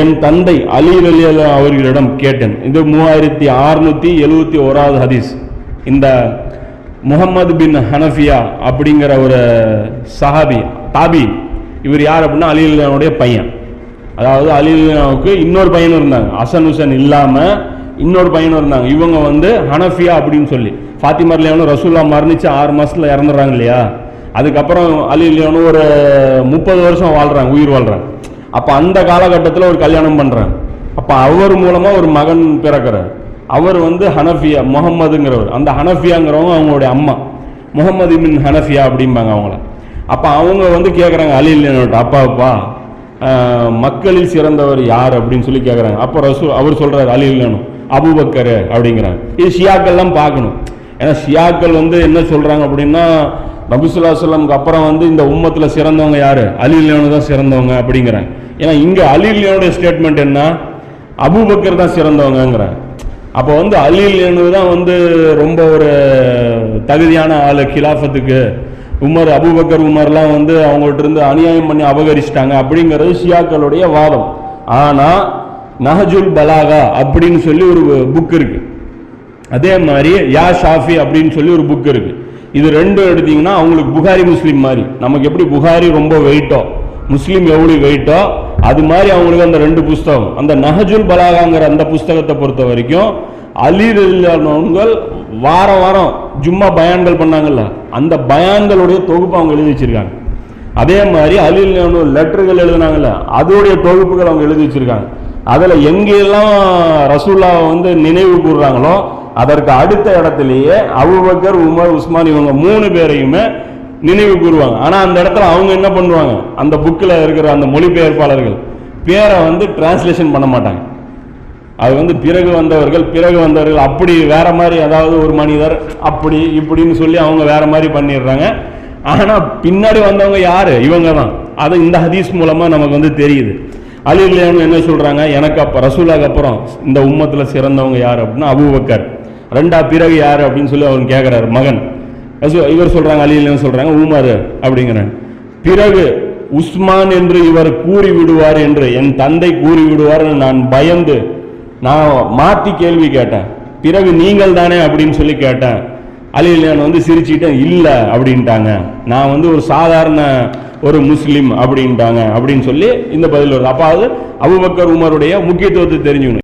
என் தந்தை அலி அலி அவர்களிடம் கேட்டேன். இது மூவாயிரத்தி அறுநூத்தி எழுவத்தி ஓராவது ஹதீஸ். இந்த முகமது பின் ஹனஃபியா அப்படிங்கிற ஒரு சஹாபி தாபி இவர் யார் அப்படின்னா அலி பையன். அதாவது அலி இன்னொரு பையனும் இருந்தாங்க. அசன் ஹுசன் இல்லாமல் இன்னொரு பையனும் இருந்தாங்க. இவங்க வந்து ஹனஃபியா அப்படின்னு சொல்லி. ஃபாத்திமா லியானு ரசூல்லா மரணிச்சு ஆறு மாதத்தில் இறந்துடுறாங்க இல்லையா? அதுக்கப்புறம் அலி லியானு ஒரு முப்பது வருஷம் வாழ்கிறாங்க உயிர் வாழ்கிறாங்க அப்போ அந்த காலகட்டத்தில் ஒரு கல்யாணம் பண்ணுறேன் அப்போ அவர் மூலமாக ஒரு மகன் பிறக்கிறார். அவர் வந்து ஹனஃபியா முகம்மதுங்கிறவர் அந்த ஹனஃபியாங்கிறவங்க அவங்களுடைய அம்மா. முகமது மின் ஹனஃபியா அப்படிம்பாங்க அவங்கள. அப்போ அவங்க வந்து கேட்குறாங்க அலி லியானோட அப்பா அப்பா மக்களில் சிறந்தவர் யார்? அப்படின்னு சொல்லி கேட்குறாங்க அப்போ ரசூ அவர் சொல்கிறார் அலி லியானு அபுபக்கர் அப்படிங்கிறாங்க. இது ஷியாக்கள்லாம் பார்க்கணும். ஏன்னா ஷியாக்கள் வந்து என்ன சொல்கிறாங்க அப்படின்னா நபிசுல்லா சொல்லம்க்கு அப்புறம் வந்து இந்த உம்மத்தில் சிறந்தவங்க யார்? அலி லியானு தான் சிறந்தவங்க அப்படிங்கிறாங்க. ஏன்னா இங்கே அலிலியனுடைய ஸ்டேட்மெண்ட் என்ன? அபுபக்கர் தான் சிறந்தவங்கங்கிறாங்க அப்போ வந்து அலிலியனு தான் வந்து ரொம்ப ஒரு தகுதியான ஆள் கிலாஃபத்துக்கு. உமர் அபூபக்கர் உமர்லாம் வந்து அவங்கள்ட்ட இருந்து அநியாயம் பண்ணி அபகரிச்சிட்டாங்க அப்படிங்கிறது ஷியாக்களுடைய வாதம். ஆனால் நஹஜுல் பலாகா அப்படின்னு சொல்லி ஒரு புக் இருக்கு. அதே மாதிரி யா ஷாஃபி அப்படின்னு சொல்லி ஒரு புக் இருக்கு. இது ரெண்டும் எடுத்தீங்கன்னா அவங்களுக்கு புகாரி முஸ்லீம் மாதிரி. நமக்கு எப்படி புகாரி ரொம்ப வெயிட்டோ முஸ்லீம் எவ்வளோ வெயிட்டோ அது மாதிரி அவங்களுக்கு அந்த ரெண்டு புஸ்தகம் அந்த நஹஜுல் பலாகாங்கிற அந்த புஸ்தகத்தை பொறுத்த வரைக்கும் அலி ரலியல்லாஹுங்கள் வாரம் வாரம் ஜும்மா பயான்கள் பண்ணாங்கல்ல அந்த பயான்களுடைய தொகுப்பு அவங்க எழுதி வச்சிருக்காங்க. அதே மாதிரி அலில் லெட்டர்கள் எழுதினாங்கல்ல அதோடைய தொகுப்புகள் அவங்க எழுதி வச்சிருக்காங்க. அதில் எங்கெல்லாம் ரசூல்லாவை வந்து நினைவு கூறுறாங்களோ அதற்கு அடுத்த இடத்துலையே அபுபக்கர் உமர் உஸ்மான் இவங்க மூணு பேரையுமே நினைவு கூறுவாங்க. ஆனால் அந்த இடத்துல அவங்க என்ன பண்ணுவாங்க? அந்த புக்கில் இருக்கிற அந்த மொழிபெயர்ப்பாளர்கள் பேரை வந்து டிரான்ஸ்லேஷன் பண்ண மாட்டாங்க. அது வந்து பிறகு வந்தவர்கள் பிறகு வந்தவர்கள் அப்படி வேற மாதிரி அதாவது ஒரு மனிதர் அப்படி இப்படின்னு சொல்லி அவங்க வேற மாதிரி பண்ணிடுறாங்க. ஆனால் பின்னாடி வந்தவங்க யார்? இவங்க தான் அது இந்த ஹதீஸ் மூலமாக நமக்கு வந்து தெரியுது. அலிலேன்னு என்ன சொல்கிறாங்க எனக்கு அப்போ ரசூலாக அப்புறம் இந்த உம்மத்தில் சிறந்தவங்க யார் அப்படின்னா அபூபக்கர். ரெண்டா பிறகு யார் அப்படின்னு சொல்லி அவங்க கேட்குறாரு மகன். இவர் சொல்றாங்க அலிலேன்னு சொல்றாங்க உமர் அப்படிங்கிறாங்க பிறகு உஸ்மான் என்று இவர் கூறி விடுவார் என்று என் தந்தை கூறி விடுவார் நான் பயந்து நான் மாத்தி கேள்வி கேட்டேன். பிறகு நீங்கள் தானே அப்படின்னு சொல்லி கேட்டேன். அலிலியான் வந்து சிரிச்சுட்டேன் இல்லை அப்படின்ட்டாங்க. நான் வந்து ஒரு சாதாரண ஒரு முஸ்லீம் அப்படின்ட்டாங்க அப்படின்னு சொல்லி இந்த பதில் வருது. அப்போ அது அபுபக்கர் உமருடைய முக்கியத்துவத்தை தெரிஞ்சுக்கணும்.